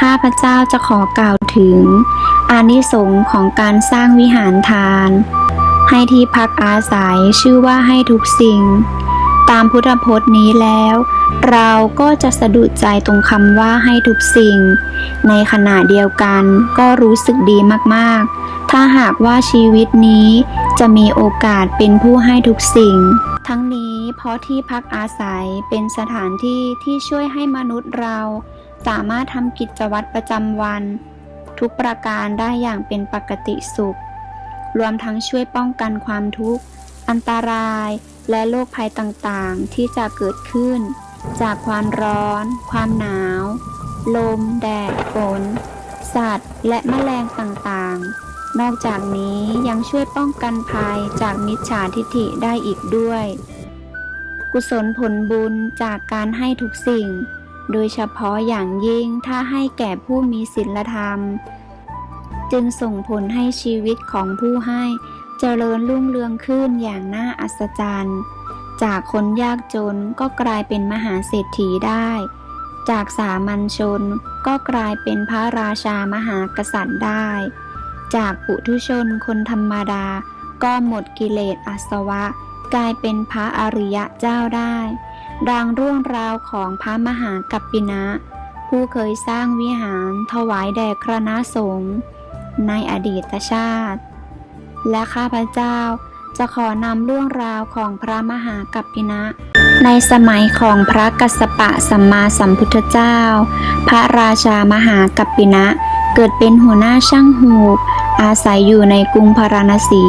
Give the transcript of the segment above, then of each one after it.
ข้าพเจ้าจะขอกล่าวถึง อานิสงส์ของการสร้างวิหารทาน ให้ที่พักอาศัยชื่อว่าให้ทุกสิ่ง ตามพุทธพจน์นี้แล้ว เราก็จะสะดุดใจตรงคำว่าให้ทุกสิ่ง ในขณะเดียวกันก็รู้สึกดีมากๆ ถ้าหากว่าชีวิตนี้จะมีโอกาสเป็นผู้ให้ทุกสิ่ง ทั้งนี้เพราะที่พักอาศัยเป็นสถานที่ที่ช่วยให้มนุษย์เรา สามารถทำกิจวัตรประจำวัน ทุกประการได้อย่างเป็นปกติสุข รวมทั้งช่วยป้องกันความทุกข์ อันตรายและโรคภัยต่างๆ ที่จะเกิดขึ้น จากความร้อน ความหนาว ลม แดด ฝน สัตว์ และแมลงต่างๆ นอกจากนี้ยังช่วยป้องกันภัยจากมิจฉาทิฐิได้อีกด้วย กุศลผลบุญจากการให้ทุกสิ่ง โดยเฉพาะอย่างยิ่งถ้าให้แก่ผู้มีศีลธรรม จึงส่งผลให้ชีวิตของผู้ให้เจริญรุ่งเรืองขึ้นอย่างน่าอัศจรรย์ จากคนยากจนก็กลายเป็นมหาเศรษฐีได้ จากสามัญชนก็กลายเป็นพระราชามหากษัตริย์ได้ จากปุถุชนคนธรรมดาก็หมดกิเลสอาสวะ กลายเป็นพระอริยะเจ้าได้ ดังเรื่องราวของพระมหากัปปินะ ผู้เคยสร้างวิหารถวายแด่คณะสงฆ์ในอดีตชาติ และข้าพเจ้าจะขอนำเรื่องราวของพระมหากัปปินะ ในสมัยของพระกัสสปะสัมมาสัมพุทธเจ้า พระราชามหากัปปินะเกิดเป็นหัวหน้าช่างหูกอาศัยอยู่ในกรุงพาราณสี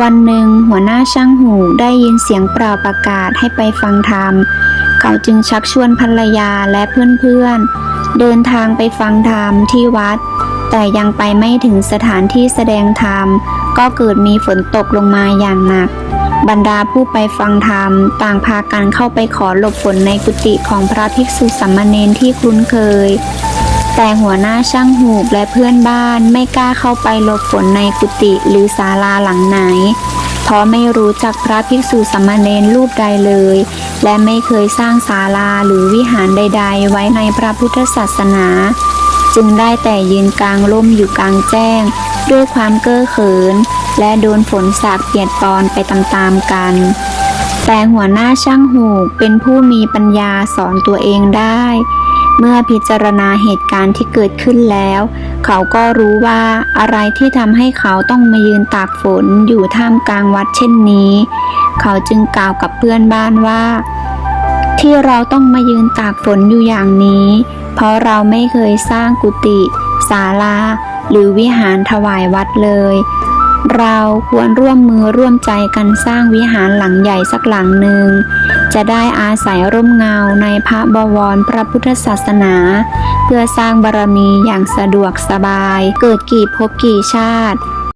วันหนึ่งหัวหน้าช่างหูได้ยินเสียงเปล่าประกาศให้ไปฟังธรรม เขาจึงชักชวนภรรยาและเพื่อนๆ เดินทางไปฟังธรรมที่วัด แต่ยังไปไม่ถึงสถานที่แสดงธรรม ก็เกิดมีฝนตกลงมาอย่างหนัก บรรดาผู้ไปฟังธรรม ต่างพากันเข้าไปขอหลบฝนในกุฏิของพระภิกษุสามมเณรที่คุ้นเคย แต่หัวหน้าช่างหูกและเพื่อนบ้านไม่กล้าเข้าไปหลบฝนในกุฏิหรือศาลาหลังไหน เพราะไม่รู้จักพระภิกษุสามเณรรูปใดเลย และไม่เคยสร้างศาลาหรือวิหารใด ๆ ไว้ในพระพุทธศาสนา จึงได้แต่ยืนกลางร่มอยู่กลางแจ้ง ด้วยความเก้อเขิน และโดนฝนสาดเปียดปอนไปตามๆกันแต่หัวหน้าช่างหูกเป็นผู้มีปัญญาสอนตัวเองได้ เมื่อพิจารณาเหตุการณ์ที่เกิดขึ้นแล้ว เขาก็รู้ว่าอะไรที่ทำให้เขาต้องมายืนตากฝนอยู่ท่ามกลางวัดเช่นนี้ เขาจึงกล่าวกับเพื่อนบ้านว่า ที่เราต้องมายืนตากฝนอยู่อย่างนี้ เพราะเราไม่เคยสร้างกุฏิศาลาหรือวิหารถวายวัดเลย เราควรร่วมมือร่วมใจกันสร้างวิหารหลังใหญ่สักหลังหนึ่ง จะได้อาศัยร่มเงาในพระบวรพระพุทธศาสนา เพื่อสร้างบารมีอย่างสะดวกสบาย เกิดกี่ภพกี่ชาติ